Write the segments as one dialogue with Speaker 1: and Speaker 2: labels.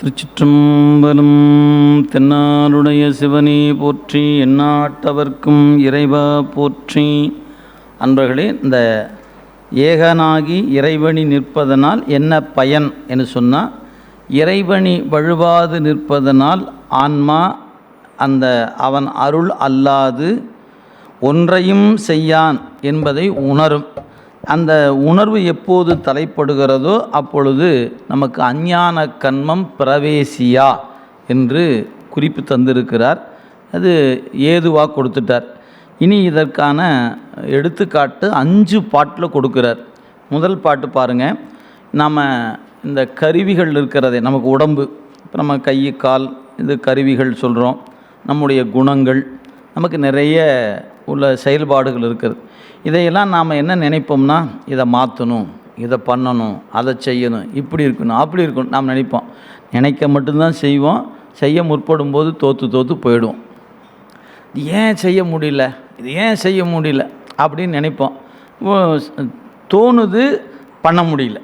Speaker 1: திருச்சிற்றம்பலம் தென்னாருடைய சிவனே போற்றி எந்நாட்டவர்க்கும் இறைவா போற்றி. அன்பர்களே இந்த ஏகனாகி இறைவனி நிற்பதனால் என்ன பயன் என்று சொன்னால் இறைவனி வழுவாது நிற்பதனால் ஆன்மா அந்த அவன் அருள் அல்லாது ஒன்றையும் செய்யான் என்பதை உணரும். அந்த உணர்வு எப்போது தலைப்படுகிறதோ அப்பொழுது நமக்கு அஞ்ஞான கண்மம் பிரவேசியா என்று குறிப்பு தந்திருக்கிறார். அது ஏதுவாக கொடுத்துட்டார். இனி இதற்கான எடுத்துக்காட்டு அஞ்சு பாட்டில் கொடுக்குறார். முதல் பாட்டு பாருங்கள் நாம் இந்த கருவிகள் இருக்கிறதே நமக்கு உடம்பு இப்போ நம்ம கை கால் இது கருவிகள் சொல்கிறோம் நம்முடைய குணங்கள் நமக்கு நிறைய உள்ள செயல்பாடுகள் இருக்குது. இதையெல்லாம் நாம் என்ன நினைப்போம்னா இதை மாற்றணும் இதை பண்ணணும் அதை செய்யணும் இப்படி இருக்கணும் அப்படி இருக்கணும் நாம் நினைப்போம். நினைக்க மட்டும்தான் செய்வோம். செய்ய முற்படும் போது தோற்று தோற்று போயிடுவோம். இது ஏன் செய்ய முடியல? இது ஏன் செய்ய முடியல? அப்படின்னு நினைப்போம். தோணுது பண்ண முடியல.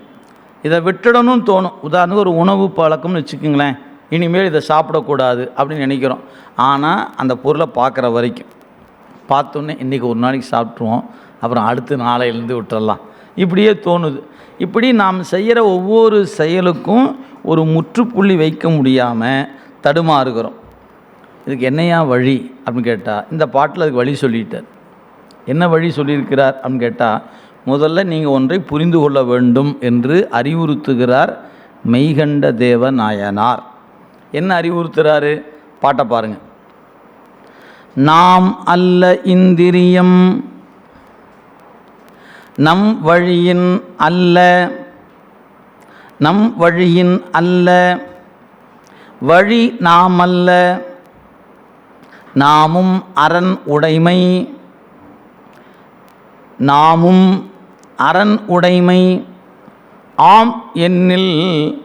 Speaker 1: இதை விட்டுடணும்னு தோணும். உதாரணத்துக்கு ஒரு உணவு பழக்கம்னு வச்சுக்கோங்களேன். இனிமேல் இதை சாப்பிடக்கூடாது அப்படின்னு நினைக்கிறோம். ஆனால் அந்த பொருளை பார்க்குற வரைக்கும் பார்த்தோன்னே இன்றைக்கி ஒரு நாளைக்கு சாப்பிட்ருவோம் அப்புறம் அடுத்து நாளையிலேருந்து விட்டுறலாம். இப்படியே தோணுது. இப்படி நாம் செய்கிற ஒவ்வொரு செயலுக்கும் ஒரு முற்றுப்புள்ளி வைக்க முடியாமல் தடுமாறுகிறோம். இதுக்கு என்னையா வழி அப்படின்னு கேட்டால் இந்த பாட்டில் அதுக்கு வழி சொல்லிட்டார். என்ன வழி சொல்லியிருக்கிறார் அப்படின்னு கேட்டால் முதல்ல நீங்கள் ஒன்றை புரிந்து கொள்ள வேண்டும் என்று அறிவுறுத்துகிறார் மெய்கண்ட தேவ நாயனார் என்ன அறிவுறுத்துகிறாரு பாட்டை பாருங்கள் நாம் அல்ல இந்திரியம் நம் வழியின் அல்ல. நம் வழியின் அல்ல. வழி நாமல்ல. நாமும் அரண் உடைமை. நாமும் அரண் உடைமை. ஆம் என்னில்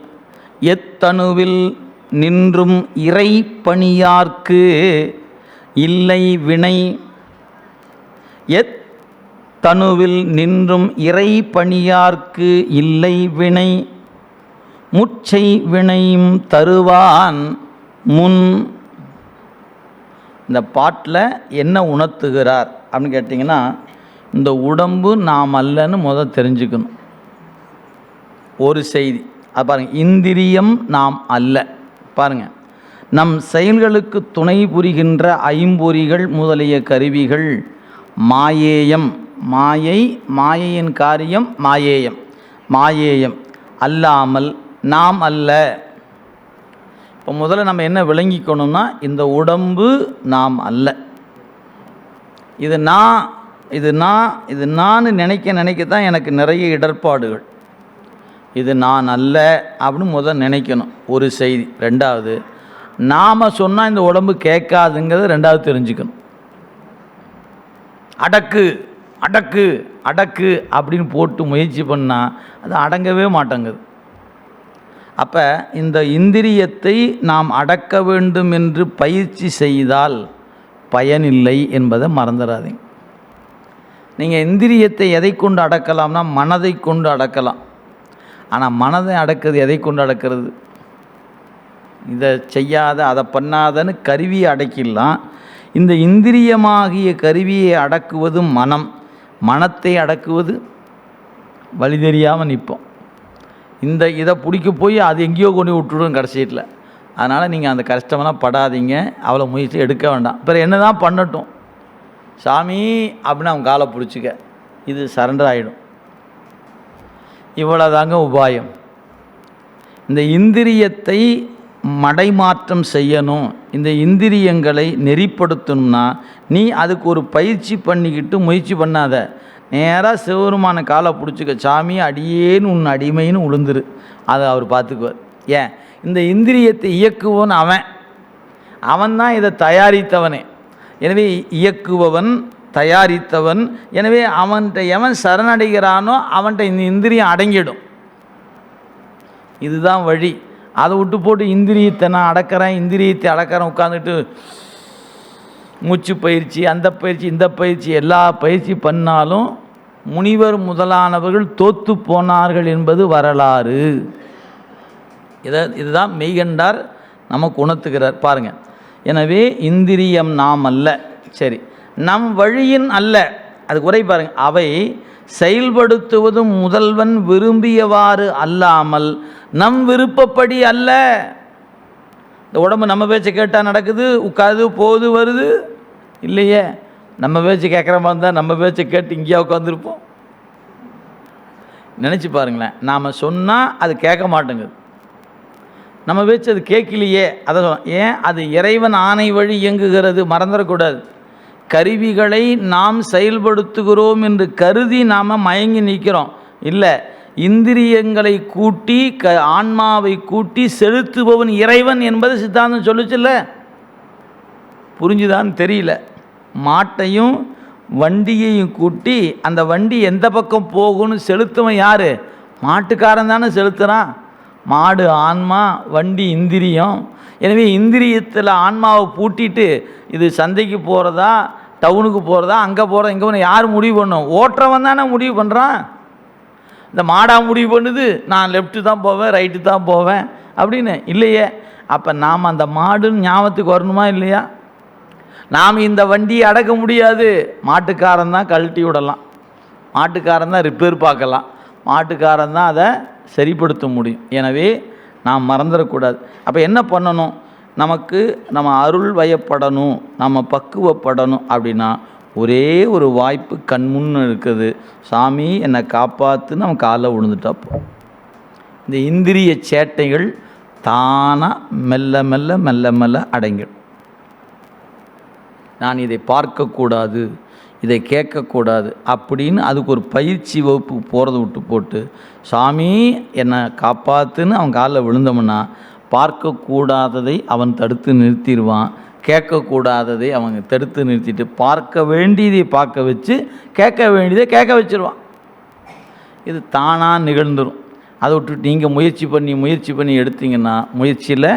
Speaker 1: எத்தணுவில் நின்றும் இறை பணியார்க்கு இல்லை வினை. எத் தனுவில் நின்றும் இறை பணியார்க்கு இல்லை வினை. முச்சை வினையும் தருவான் முன். இந்த பாட்டில் என்ன உணர்த்துகிறார் அப்படின்னு கேட்டிங்கன்னா இந்த உடம்பு நாம் அல்லன்னு முதல் தெரிஞ்சுக்கணும். ஒரு செய்தி. அது பாருங்கள் இந்திரியம் நாம் அல்ல. பாருங்கள் நம் செயல்களுக்கு துணை புரிகின்ற ஐம்பொறிகள் முதலிய கருவிகள் மாயேயம். மாயை மாயையின் காரியம் மாயேயம். மாயேயம் அல்லாமல் நாம் அல்ல. இப்போ முதல்ல நம்ம என்ன விளங்கிக்கணும்னா இந்த உடம்பு நாம் அல்ல. இது நான் இது நான் இது நான் நினைக்க நினைக்க தான் எனக்கு நிறைய இடர்பாடுகள். இது நான் அல்ல அப்படின்னு முதல் நினைக்கணும். ஒரு செய்தி. ரெண்டாவது நாம் சொன்னால் இந்த உடம்பு கேட்காதுங்கிறது ரெண்டாவது தெரிஞ்சுக்கணும். அடக்கு. அடக்கு அடக்கு அப்படின்னு போட்டு முயற்சி பண்ணால் அது அடங்கவே மாட்டேங்குது. அப்போ இந்த இந்திரியத்தை நாம் அடக்க வேண்டும் என்று பயிற்சி செய்தால் பயனில்லை என்பதை மறந்துடாதீங்க நீங்கள் இந்திரியத்தை எதை கொண்டு அடக்கலாம்னா மனதை கொண்டு அடக்கலாம். ஆனால் மனதை அடக்கிறது எதை கொண்டு அடக்கிறது? இதை செய்யாத அதை பண்ணாதன்னு கருவியை அடக்கிடலாம். இந்த இந்திரியமாகிய கருவியை அடக்குவது மனம். மனத்தை அடக்குவது வழி தெரியாமல் நிற்போம். இந்த இதை பிடிக்க போய் அது எங்கேயோ கொண்டு விட்டுடும் கடைசியில் அதனால் நீங்கள் அந்த கஷ்டமெல்லாம் படாதீங்க. அவ்வளோ முயற்சி எடுக்க வேண்டாம். அப்புறம் என்ன தான் பண்ணட்டும். சாமி அப்படின்னு அவன் காலை பிடிச்சிக்க. இது சரண்டர் ஆகிடும் இவ்வளோதாங்க உபாயம். இந்த இந்திரியத்தை மடைமாற்றம் செய்யணும். இந்த இந்திரியங்களை நெறிப்படுத்தணும்னா நீ அதுக்கு ஒரு பயிற்சி பண்ணிக்கிட்டு முயற்சி பண்ணாத. நேராக சிவபெருமான காலை பிடிச்சிக்க சாமி அடியேன்னு உன் அடிமைன்னு உளுந்துரு. அதை அவர் பார்த்துக்குவார். ஏன்? இந்த இந்திரியத்தை இயக்குவோன்னு அவன். அவன்தான் இதை தயாரித்தவனே. எனவே இயக்குபவன் தயாரித்தவன். எனவே அவன்கிட்ட எவன் சரணடைகிறானோ அவன்கிட்ட இந்த இந்திரியம் அடங்கிடும். இதுதான் வழி. அதை விட்டு போட்டு இந்திரியத்தை நான் அடக்கிறேன் இந்திரியத்தை அடக்கிறேன் உட்காந்துட்டு மூச்சு பயிற்சி அந்த பயிற்சி இந்த பயிற்சி எல்லா பயிற்சி பண்ணாலும் முனிவர் முதலானவர்கள் தோத்து போனார்கள் என்பது வரலாறு. இதை இதுதான் மெய்கண்டார் நமக்கு உணர்த்துகிறார். பாருங்கள் எனவே இந்திரியம் நாம் அல்ல. சரி. நம் வழியின் அல்ல. அதுக்கு உரை பாருங்க. அவை செயல்படுத்துவதும் முதல்வன் விரும்பியவாறு அல்லாமல் நம் விருப்பப்படி அல்ல. இந்த உடம்பு நம்ம பேச்சை கேட்டால் நடக்குது உட்காது போகுது வருது. இல்லையே? நம்ம பேச்சு கேட்குற மாதிரி இருந்தால் நம்ம பேச்சை கேட்டு இங்கேயா உட்காந்துருப்போம் நினச்சி பாருங்களேன். நாம் சொன்னால் அது கேட்க மாட்டேங்குது. நம்ம பேச்சு அது கேட்கலையே. அதை ஏன்? அது இறைவன் ஆணை வழி இயங்குகிறது. மறந்துடக்கூடாது. கருவிகளை நாம் செயல்படுத்துகிறோம் என்று கருதி நாம் மயங்கி நிற்கிறோம். இல்லை இந்திரியங்களை கூட்டி க ஆன்மாவை கூட்டி செலுத்துபவன் இறைவன் என்பது சித்தாந்தம் சொல்லுச்சுல்ல புரிஞ்சுதான்னு தெரியல. மாட்டையும் வண்டியையும் கூட்டி அந்த வண்டி எந்த பக்கம் போகும்னு செலுத்துவன் யார்? மாட்டுக்காரன் தானே செலுத்துகிறான் மாடு ஆன்மா வண்டி இந்திரியம் எனவே இந்திரியத்தில் ஆன்மாவை பூட்டிட்டு இது சந்தைக்கு போகிறதா டவுனுக்கு போகிறதா அங்கே போகிறதா இங்கே போன யார் முடிவு பண்ணும்? ஓட்டுறவன் தானே முடிவு பண்ணுறான் இந்த மாடா முடிவு பண்ணுது நான் லெஃப்ட்டு தான் போவேன் ரைட்டு தான் போவேன் அப்படின்னு. இல்லையே. அப்போ நாம் அந்த மாடுன்னு ஞாபகத்துக்கு வரணுமா இல்லையா? நாம் இந்த வண்டியை அடக்க முடியாது. மாட்டுக்காரன் தான் கழட்டி விடலாம். மாட்டுக்காரன் தான் ரிப்பேர் பார்க்கலாம். மாட்டுக்காரன் தான் அதை சரிப்படுத்த முடியும். எனவே நாம் மறந்துடக்கூடாது. அப்போ என்ன பண்ணணும்? நமக்கு நம்ம அருள் வயப்படணும் நம்ம பக்குவப்படணும் அப்படின்னா ஒரே ஒரு வாய்ப்பு கண்முன்னு இருக்குது. சாமி என்னை காப்பாற்று நம்ம காலைல விழுந்துட்டா இந்த இந்திரிய சேட்டைகள் தானாக மெல்ல மெல்ல மெல்ல மெல்ல அடங்கிடும். நான் இதை பார்க்கக்கூடாது. இதை கேட்கக்கூடாது அப்படின்னு அதுக்கு ஒரு பயிற்சி வகுப்புக்கு போகிறத விட்டு போட்டு சாமி என்னை காப்பாத்துன்னு அவன் காலில் விழுந்தோம்னா பார்க்கக்கூடாததை அவன் தடுத்து நிறுத்திடுவான். கேட்கக்கூடாததை அவங்க தடுத்து நிறுத்திட்டு பார்க்க வேண்டியதை பார்க்க வச்சு கேட்க வேண்டியதை கேட்க வச்சுருவான். இது தானாக நிகழ்ந்துடும் அதை விட்டுட்டு நீங்கள் முயற்சி பண்ணி முயற்சி பண்ணி எடுத்தீங்கன்னா முயற்சியில்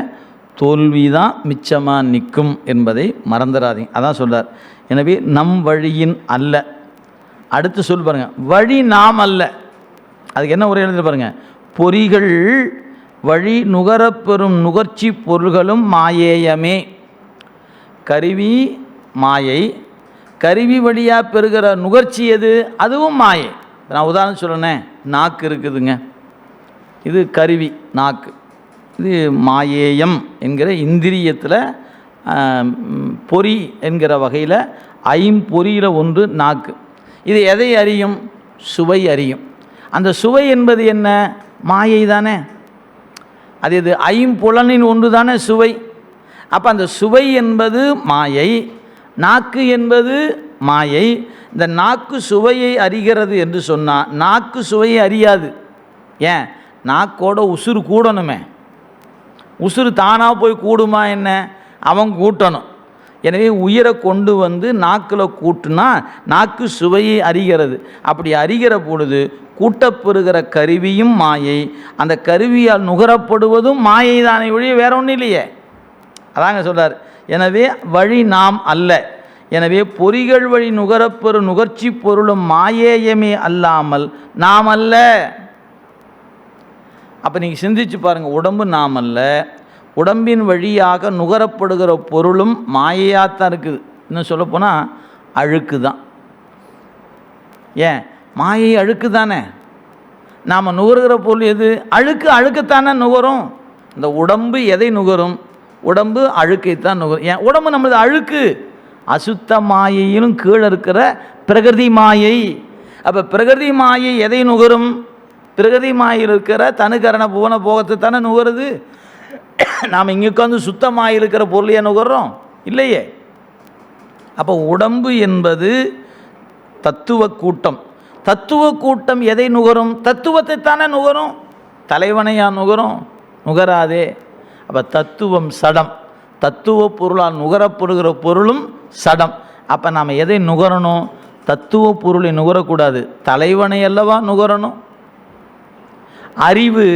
Speaker 1: தோல்வி தான் மிச்சமாக நிற்கும் என்பதை மறந்துடாதீங்க. அதான் சொல்கிறார் எனவே நம் வழியின் அல்ல. அடுத்து சொல் பாருங்கள் வழி நாம் அல்ல. அதுக்கு என்ன உரை எழுதி பாருங்கள் பொறிகள் வழி நுகரப்பெறும் நுகர்ச்சி பொருள்களும் மாயேயமே. கருவி மாயை கருவி வழியாக பெறுகிற நுகர்ச்சி எது? அதுவும் மாயை. நான் உதாரணம் சொல்லணேன் நாக்கு இருக்குதுங்க. இது கருவி நாக்கு. இது மாயேயம் என்கிற இந்திரியத்தில் பொறி என்கிற வகையில் ஐம்பொறியில் ஒன்று நாக்கு. இது எதை அறியும்? சுவை அறியும். அந்த சுவை என்பது என்ன? மாயை தானே. அது இது ஐம்புலனின் ஒன்று தானே சுவை. அப்போ அந்த சுவை என்பது மாயை நாக்கு என்பது மாயை. இந்த நாக்கு சுவையை அறிகிறது என்று சொன்னால் நாக்கு சுவையை அறியாது. ஏன்? நாக்கோட உசுறு கூடணுமே. உசுறு தானாக போய் கூடுமா என்ன? அவன் கூட்டணும். எனவே உயிரை கொண்டு வந்து நாக்கில் கூட்டுனா நாக்கு சுவையை அறிகிறது. அப்படி அறிகிற பொழுது கூட்டப்பெறுகிற கருவியும் மாயை. அந்த கருவியால் நுகரப்படுவதும் மாயை தானே ஒழிய வேற ஒன்றும் இல்லையே. அதாங்க சொல்கிறார் எனவே வழி நாம் அல்ல. எனவே பொறிகள் வழி நுகரப்பெறும் நுகர்ச்சி பொருளும் மாயேயமே அல்லாமல் நாம் அல்ல. அப்போ நீங்கள் சிந்திச்சு பாருங்கள் உடம்பு நாம் அல்ல. உடம்பின் வழியாக நுகரப்படுகிற பொருளும் மாயையாகத்தான் இருக்குது. இன்னும் சொல்லப்போனால் அழுக்கு தான். ஏன்? மாயை அழுக்கு தானே? நாம் நுகர்கிற பொருள் எது? அழுக்கு அழுக்குத்தானே நுகரும். இந்த உடம்பு எதை நுகரும்? உடம்பு அழுக்கைத்தான் நுகரும். ஏன்? உடம்பு நம்மளது அழுக்கு. அசுத்த மாயையிலும் கீழே இருக்கிற பிரகிருதி மாயை. அப்போ பிரகிருதி மாயை எதை நுகரும்? பிரகதி மாயில் இருக்கிற தனுகரண புவன போகத்தை தானே நுகருது. நாம் இங்கே உட்காந்து சுத்தமாக இருக்கிற பொருளையே நுகர்றோம் இல்லையே. அப்போ உடம்பு என்பது தத்துவ கூட்டம். தத்துவ கூட்டம் எதை நுகரும்? தத்துவத்தை தானே நுகரும். தலைவனையா நுகரும்? நுகராதே. அப்போ தத்துவம் சடம். தத்துவ பொருளால் நுகரப்படுகிற பொருளும் சடம். அப்போ நாம் எதை நுகரணும்? தத்துவ பொருளை நுகரக்கூடாது. தலைவனை அல்லவா நுகரணும்? அறிவு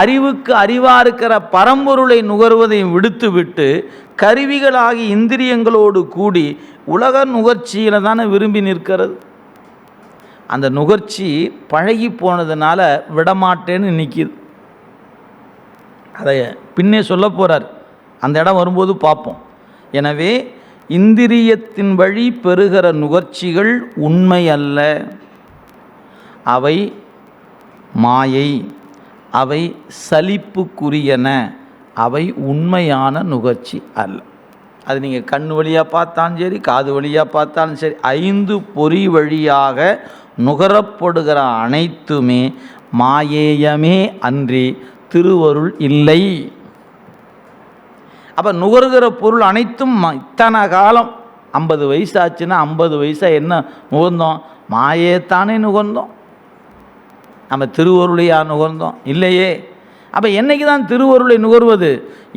Speaker 1: அறிவுக்கு அறிவாக இருக்கிற பரம்பொருளை நுகர்வதையும் விடுத்துவிட்டு கருவிகளாகி இந்திரியங்களோடு கூடி உலக நுகர்ச்சியில் தானே விரும்பி நிற்கிறது. அந்த நுகர்ச்சி பழகி போனதுனால விடமாட்டேன்னு நிற்கிது அதை பின்னே சொல்ல போகிறார் அந்த இடம் வரும்போது பார்ப்போம். எனவே இந்திரியத்தின் வழி பெறுகிற நுகர்ச்சிகள் உண்மை அல்ல. அவை மாயை அவை சலிப்புக்குரியன அவை உண்மையான நுகர்ச்சி அல்ல. அது நீங்கள் கண் வழியாக பார்த்தாலும் சரி காது வழியாக பார்த்தாலும் சரி ஐந்து பொறி வழியாக நுகரப்படுகிற அனைத்துமே மாயேயமே அன்றி திருவருள் இல்லை. அப்போ நுகர்கிற பொருள் அனைத்தும் ம- இத்தனை காலம் ஐம்பது வயசு ஆச்சுன்னா ஐம்பது வயசாக என்ன நுகர்ந்தோம்? மாயேத்தானே நுகர்ந்தோம். நம்ம திருவருளையா நுகர்ந்தோம்? இல்லையே. அப்போ என்னைக்கு தான் திருவருளை நுகர்வது?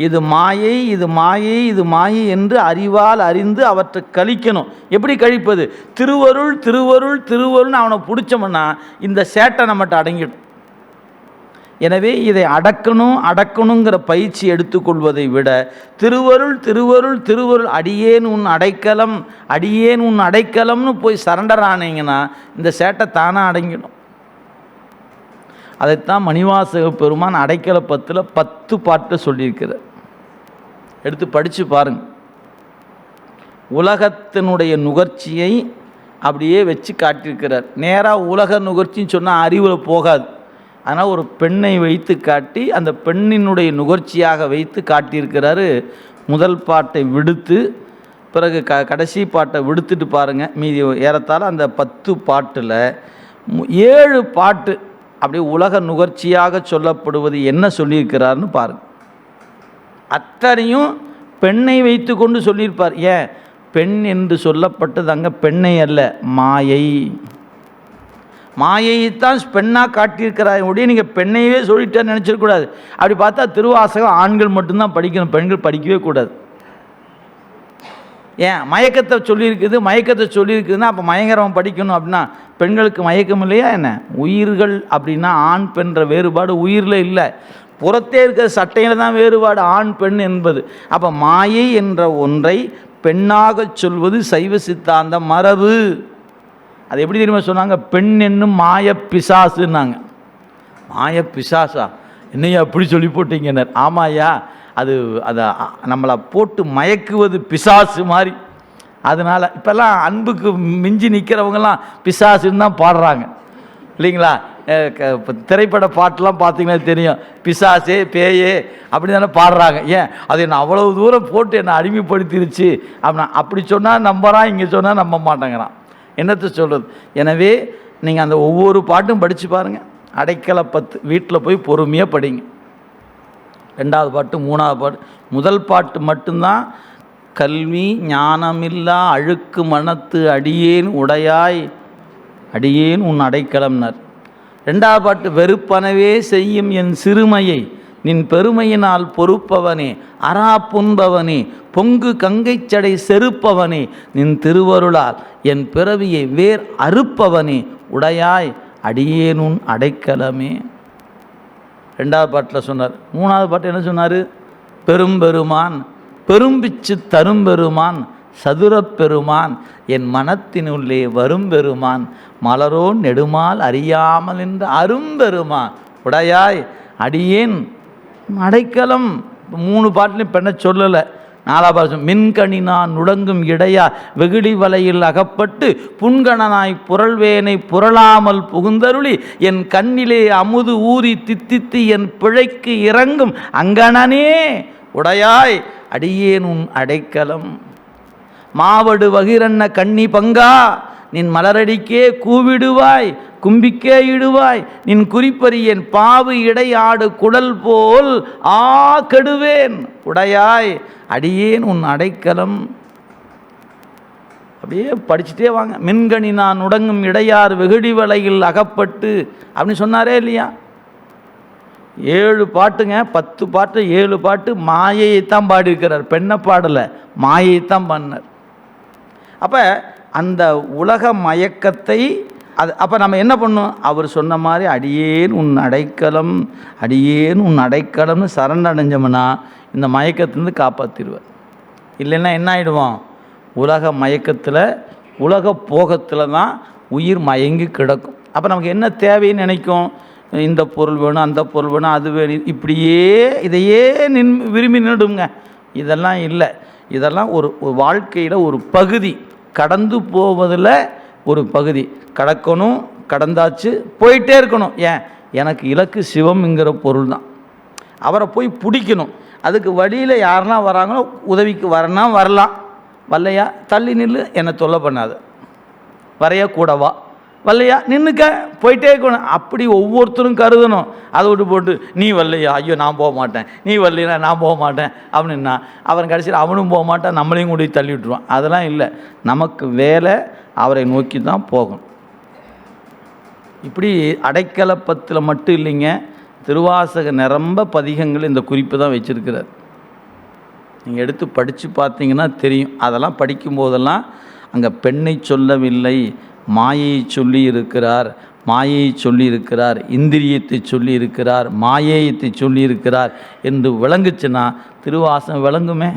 Speaker 1: இது மாயை இது மாயை இது மாயை என்று அறிவால் அறிந்து அவற்றை கழிக்கணும். எப்படி கழிப்பது? திருவருள் திருவருள் திருவருள்னு அவனை பிடிச்சோம்னா இந்த சேட்டை நம்மகிட்ட அடங்கிடும். எனவே இதை அடக்கணும் அடக்கணுங்கிற பயிற்சி எடுத்துக்கொள்வதை விட திருவருள் திருவருள் திருவருள் அடியேன் உன் அடைக்கலம் அடியேன் உன் அடைக்கலம்னு போய் சரண்டர் ஆனீங்கன்னா இந்த சேட்டை தானாக அடங்கிடும். அதைத்தான் மணிவாசக பெருமான் அடைக்கல பத்தில் பத்து பாட்டு சொல்லியிருக்கிறார். எடுத்து படித்து பாருங்க. உலகத்தினுடைய நுகர்ச்சியை அப்படியே வச்சு காட்டியிருக்கிறார். நேராக உலக நுகர்ச்சின்னு சொன்னால் அறிவில் போகாது. ஆனால் ஒரு பெண்ணை வைத்து காட்டி அந்த பெண்ணினுடைய நுகர்ச்சியாக வைத்து காட்டியிருக்கிறாரு. முதல் பாட்டை விடுத்து பிறகு க கடைசி பாட்டை விடுத்துட்டு பாருங்கள் மீதி ஏறத்தால் அந்த பத்து பாட்டில் ஏழு பாட்டு அப்படி உலக நுகர்ச்சியாக சொல்லப்படுவது என்ன சொல்லியிருக்கிறாருன்னு பாருங்க. அத்தனையும் பெண்ணை வைத்து கொண்டு சொல்லியிருப்பார். ஏன்? பெண் என்று சொல்லப்பட்டது அங்கே பெண்ணை அல்ல மாயை. மாயைத்தான் பெண்ணாக காட்டியிருக்கிறாய். ஒழிய நீங்கள் பெண்ணையே சொல்லிட்டேன்னு நினச்சிடக்கூடாது அப்படி பார்த்தா திருவாசகம் ஆண்கள் மட்டும்தான் படிக்கணும் பெண்கள் படிக்கவே கூடாது. ஏன்? மயக்கத்தை சொல்லியிருக்குது மயக்கத்தை சொல்லியிருக்குதுன்னா அப்போ மயங்கரவன் படிக்கணும் அப்படின்னா பெண்களுக்கு மயக்கம் இல்லையா என்ன? உயிர்கள் அப்படின்னா ஆண் பெண்ற வேறுபாடு உயிரில் இல்லை. புறத்தே இருக்கிற சட்டையில் தான் வேறுபாடு ஆண் பெண் என்பது. அப்போ மாயை என்ற ஒன்றை பெண்ணாகச் சொல்வது சைவ சித்தாந்த மரபு. அது எப்படி தெரியுமா சொன்னாங்க? பெண் என்னும் மாய பிசாசுன்னாங்க. மாய பிசாசா? என்னையா அப்படி சொல்லி போட்டீங்கன்னர் ஆமாய்யா அது அதை நம்மளை போட்டு மயக்குவது பிசாசு மாதிரி. அதனால் இப்போல்லாம் அன்புக்கு மிஞ்சி நிற்கிறவங்கலாம் பிசாசுன்னு தான் பாடுறாங்க. இல்லைங்களா? திரைப்பட பாட்டெலாம் பார்த்தீங்கன்னா தெரியும். பிசாசே பேயே அப்படி தானே பாடுறாங்க. ஏன்? அது என்ன அவ்வளவு தூரம் போட்டு என்னை அடிமைப்படுத்திருச்சு அப்படின்னா அப்படி சொன்னால் நம்புறான் இங்கே சொன்னால் நம்ப மாட்டேங்கிறான். என்னத்தை சொல்கிறது எனவே நீங்கள் அந்த ஒவ்வொரு பாட்டும் படித்து பாருங்கள் அடைக்கலை பத்து வீட்டில் போய் பொறுமையாக படிங்க. ரெண்டாவது பாட்டு மூணாவது பாட்டு முதல் பாட்டு மட்டும்தான் கல்வி ஞானமில்லா அழுக்கு மனத்து அடியேன் உடையாய். அடியேன் உன் அடைக்கலம்னர். ரெண்டாவது பாட்டு வெறுப்பனவே செய்யும் என் சிறுமையை நின் பெருமையினால் பொறுப்பவனே அரா புண்பவனே பொங்கு கங்கைச்சடை செருப்பவனே நின் திருவருளால் என் பிறவியை வேர் அறுப்பவனே உடையாய் அடியேனுன் அடைக்கலமே. ரெண்டாவது பாட்டில் சொன்னார். மூணாவது பாட்டு என்ன சொன்னார்? பெரும்பெருமான் பெரும்பிச்சு தரும்பெருமான் சதுரப் பெருமான் என் மனத்தினுள்ளே வரும்பெருமான் மலரோ நெடுமால் அறியாமல் என்ற அரும்பெருமான் உடையாய் அடியேன் அடைக்கலம். மூணு பாட்டிலையும் பெண்ணை சொல்லலை. நாலாபாசம் நான் நுடங்கும் இடையா வெகுளி வலையில் அகப்பட்டு புன்கணனாய் புரள்வேனை புரளாமல் புகுந்தருளி என் கண்ணிலே அமுது ஊறி தித்தித்து என் பிழைக்கு இறங்கும் அங்கணனே. உடையாய் அடியேன் உன் அடைக்கலம். மாவடு வகிரன்ன கண்ணி பங்கா நின் மலரடிக்கே கூவிடுவாய் கும்பிக்கே இடுவாய் நின் குறிப்பறியேன் பாவு இடையாடு குடல் போல் ஆ கெடுவேன். உடையாய் அடியேன் உன் அடைக்கலம். அப்படியே படிச்சுட்டே வாங்க. மின்கணி நான் உடங்கும் இடையார் வெகுடி வலையில் அகப்பட்டு அப்படின்னு சொன்னாரே இல்லையா? ஏழு பாட்டுங்க பத்து பாட்டு ஏழு பாட்டு மாயையைத்தான் பாடியிருக்கிறார். பெண்ணை பாடலை மாயைத்தான் பண்ணார் அப்போ அந்த உலக மயக்கத்தை அது அப்போ நம்ம என்ன பண்ணோம் அவர் சொன்ன மாதிரி அடியேன் உன் அடைக்கலம் அடியேன் உன் அடைக்கலம்னு சரணடைஞ்சோம்னா இந்த மயக்கத்திலேருந்து காப்பாற்றிடுவார் இல்லைன்னா என்ன ஆகிடுவோம் உலக மயக்கத்தில் உலக போகத்தில் தான் உயிர் மயங்கி கிடக்கும். அப்போ நமக்கு என்ன தேவைன்னு நினைக்கும்? இந்த பொருள் வேணும் அந்த பொருள் வேணும் அது வேணும். இப்படியே இதையே நின் விரும்பி நின்றுடுங்க இதெல்லாம் இல்லை. இதெல்லாம் ஒரு வாழ்க்கையில் ஒரு பகுதி. கடந்து போவதில் ஒரு பகுதி. கடக்கணும் கடந்தாச்சு போயிட்டே இருக்கணும். ஏன்? எனக்கு இலக்கு சிவம்ங்கிற பொருள் தான். அவரை போய் பிடிக்கணும். அதுக்கு வழியில் யாரெல்லாம் வராங்களோ உதவிக்கு வரனா வரலாம். வரலையா? தள்ளி நில்லு என்னை தொல்லை பண்ணாது. வரையக்கூடவா கூடவா? வரலையா நின்றுக்க போயிட்டே இருக்கணும். அப்படி ஒவ்வொருத்தரும் கருதணும். அதை விட்டு போட்டு நீ வரலையா ஐயோ நான் போக மாட்டேன். நீ வரலையா நான் போக மாட்டேன். அப்படின்னா அவன் கடைசியில் அவனும் போக மாட்டான் நம்மளையும் கூட தள்ளி விட்டுருவான். அதெல்லாம் இல்லை. நமக்கு வேலை அவரை நோக்கி தான் போகும். இப்படி அடைக்கலப்பத்தில் மட்டும் இல்லைங்க. திருவாசக நிரம்ப பதிகங்கள் இந்த குறிப்பு தான் வச்சிருக்கிறார். நீங்கள் எடுத்து படித்து பார்த்தீங்கன்னா தெரியும். அதெல்லாம் படிக்கும்போதெல்லாம் அங்கே பெண்ணை சொல்லவில்லை மாயையை சொல்லி இருக்கிறார் மாயையை சொல்லி இருக்கிறார் இந்திரியத்தை சொல்லி இருக்கிறார் மாயேயத்தை சொல்லி இருக்கிறார் என்று விளங்குச்சுன்னா திருவாசம் விளங்குமே.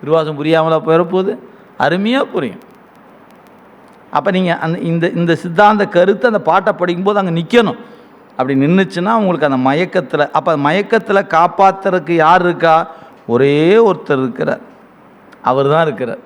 Speaker 1: திருவாசம் புரியாமலா போயிடப்போகுது அருமையாக புரியும். அப்போ நீங்கள் அந்த இந்த இந்த சித்தாந்த கருத்தை அந்த பாட்டை படிக்கும்போது அங்கே நிற்கணும் அப்படி நின்றுச்சுன்னா உங்களுக்கு அந்த மயக்கத்தில் அப்போ மயக்கத்தில் காப்பாற்றுறதுக்கு யார் இருக்கா? ஒரே ஒருத்தர் இருக்கிறார். அவர் தான் இருக்கிறார்.